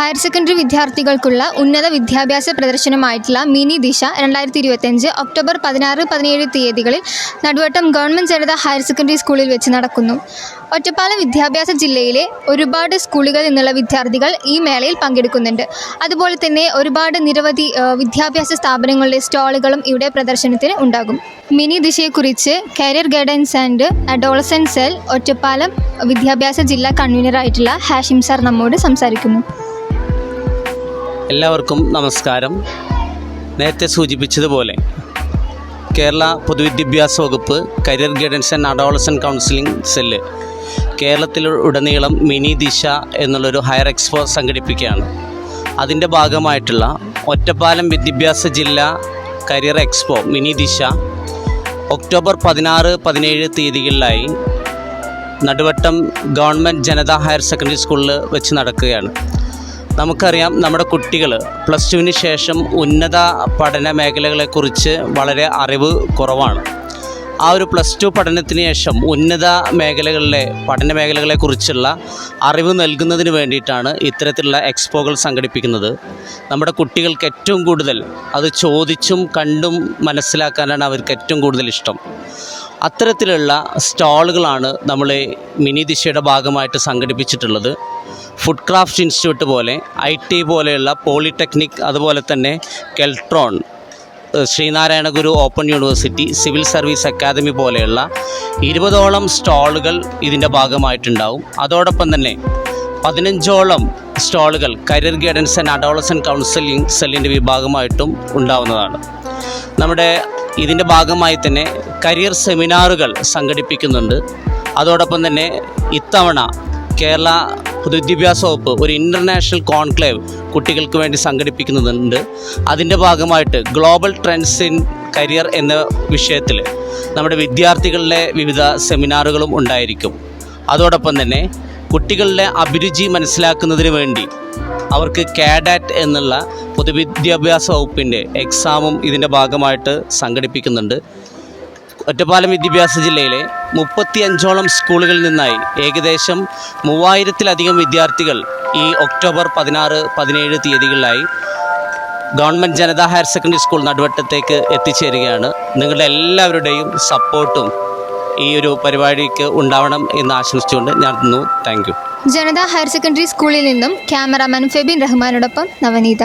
Higher secondary വിദ്യാർത്ഥികൾക്കുള്ള ഉന്നത വിദ്യാഭ്യാസ പ്രദർശനമായിട്ടുള്ള മിനി ദിശ രണ്ടായിരത്തി ഇരുപത്തഞ്ച് ഒക്ടോബർ പതിനാറ് പതിനേഴ് തീയതികളിൽ Naduvattam government Janatha higher secondary സ്കൂളിൽ വെച്ച് നടക്കുന്നു. ഒറ്റപ്പാലം വിദ്യാഭ്യാസ ജില്ലയിലെ ഒരുപാട് സ്കൂളുകളിൽ നിന്നുള്ള വിദ്യാർത്ഥികൾ ഈ മേളയിൽ പങ്കെടുക്കുന്നുണ്ട്. അതുപോലെ തന്നെ ഒരുപാട് നിരവധി വിദ്യാഭ്യാസ സ്ഥാപനങ്ങളുടെ സ്റ്റാളുകളും ഇവിടെ പ്രദർശനത്തിന് ഉണ്ടാകും. Mini ദിശയെക്കുറിച്ച് career guidance and adolescent cell Ottapalam വിദ്യാഭ്യാസ ജില്ലാ കൺവീനറായിട്ടുള്ള ഹാഷിം സാർ നമ്മോട് സംസാരിക്കുന്നു. എല്ലാവർക്കും നമസ്കാരം. നേരത്തെ സൂചിപ്പിച്ചതുപോലെ കേരള പൊതുവിദ്യാഭ്യാസ വകുപ്പ് career guidance and adolescent counselling cell കേരളത്തിലുടനീളം മിനി ദിശ എന്നുള്ളൊരു ഹയർ എക്സ്പോ സംഘടിപ്പിക്കുകയാണ്. അതിന്റെ ഭാഗമായിട്ടുള്ള ഒറ്റപ്പാലം വിദ്യാഭ്യാസ ജില്ല career expo mini Disha October പതിനാറ് പതിനേഴ് തീയതികളിലായി Naduvattam government Janatha higher secondary സ്കൂളിൽ വെച്ച് നടക്കുകയാണ്. നമുക്കറിയാം നമ്മുടെ കുട്ടികൾ പ്ലസ് ടുവിന് ശേഷം ഉന്നത പഠന മേഖലകളെക്കുറിച്ച് വളരെ അറിവ് കുറവാണ്. ആ ഒരു പ്ലസ് ടു പഠനത്തിന് ശേഷം ഉന്നത മേഖലകളിലെ പഠന മേഖലകളെക്കുറിച്ചുള്ള അറിവ് നൽകുന്നതിന് വേണ്ടിയിട്ടാണ് ഇത്തരത്തിലുള്ള എക്സ്പോകൾ സംഘടിപ്പിക്കുന്നത്. നമ്മുടെ കുട്ടികൾക്ക് ഏറ്റവും കൂടുതൽ അത് ചോദിച്ചും കണ്ടും മനസ്സിലാക്കാനാണ് അവർക്ക് ഏറ്റവും കൂടുതൽ ഇഷ്ടം. അത്തരത്തിലുള്ള സ്റ്റാളുകളാണ് നമ്മൾ മിനി ദിശയുടെ ഭാഗമായിട്ട് സംഘടിപ്പിച്ചിട്ടുള്ളത്. ഫുഡ് ക്രാഫ്റ്റ് ഇൻസ്റ്റിറ്റ്യൂട്ട് പോലെ ഐ ടി പോലെയുള്ള പോളിടെക്നിക് അതുപോലെ തന്നെ Keltron Sreenarayana Guru open university civil service academy പോലെയുള്ള ഇരുപതോളം സ്റ്റാളുകൾ ഇതിന്റെ ഭാഗമായിട്ടുണ്ടാവും. അതോടൊപ്പം തന്നെ പതിനഞ്ചോളം സ്റ്റാളുകൾ career guidance and adolescent counselling സെല്ലിന്റെ വിഭാഗമായിട്ടും ഉണ്ടാവുന്നതാണ്. നമ്മുടെ ഇതിന്റെ ഭാഗമായി തന്നെ കരിയർ സെമിനാറുകൾ സംഘടിപ്പിക്കുന്നുണ്ട്. അതോടൊപ്പം തന്നെ ഇത്തവണ കേരള പൊതുവിദ്യാഭ്യാസ വകുപ്പ് ഒരു ഇന്റർനാഷണൽ കോൺക്ലേവ് കുട്ടികൾക്ക് വേണ്ടി സംഘടിപ്പിക്കുന്നുണ്ട് അതിന്റെ ഭാഗമായിട്ട് ഗ്ലോബൽ ട്രെൻഡ്സ് ഇൻ കരിയർ എന്ന വിഷയത്തിൽ നമ്മുടെ വിദ്യാർത്ഥികളുടെ വിവിധ സെമിനാറുകളും ഉണ്ടായിരിക്കും. അതോടൊപ്പം തന്നെ കുട്ടികളുടെ അഭിരുചി മനസ്സിലാക്കുന്നതിന് വേണ്ടി അവർക്ക് കാഡാറ്റ് എന്നുള്ള പൊതുവിദ്യാഭ്യാസ വകുപ്പിന്റെ എക്സാമും ഇതിന്റെ ഭാഗമായിട്ട് സംഘടിപ്പിക്കുന്നുണ്ട്. ഒറ്റപ്പാലം വിദ്യാഭ്യാസ ജില്ലയിലെ മുപ്പത്തി അഞ്ചോളം സ്കൂളുകളിൽ നിന്നായി ഏകദേശം മൂവായിരത്തിലധികം വിദ്യാർത്ഥികൾ ഈ ഒക്ടോബർ പതിനാറ് പതിനേഴ് തീയതികളിലായി government Janatha higher secondary school നടുവട്ടത്തേക്ക് എത്തിച്ചേരുകയാണ്. നിങ്ങളുടെ എല്ലാവരുടെയും സപ്പോർട്ടും ഈ ഒരു പരിപാടിക്ക് ഉണ്ടാവണം എന്ന് ആശംസിച്ചുകൊണ്ട് ഞാൻ thank you. Janatha higher secondary സ്കൂളിൽ നിന്നും ക്യാമറാമാൻ ഫെബിൻ റഹ്മാനോടൊപ്പം നവനീത.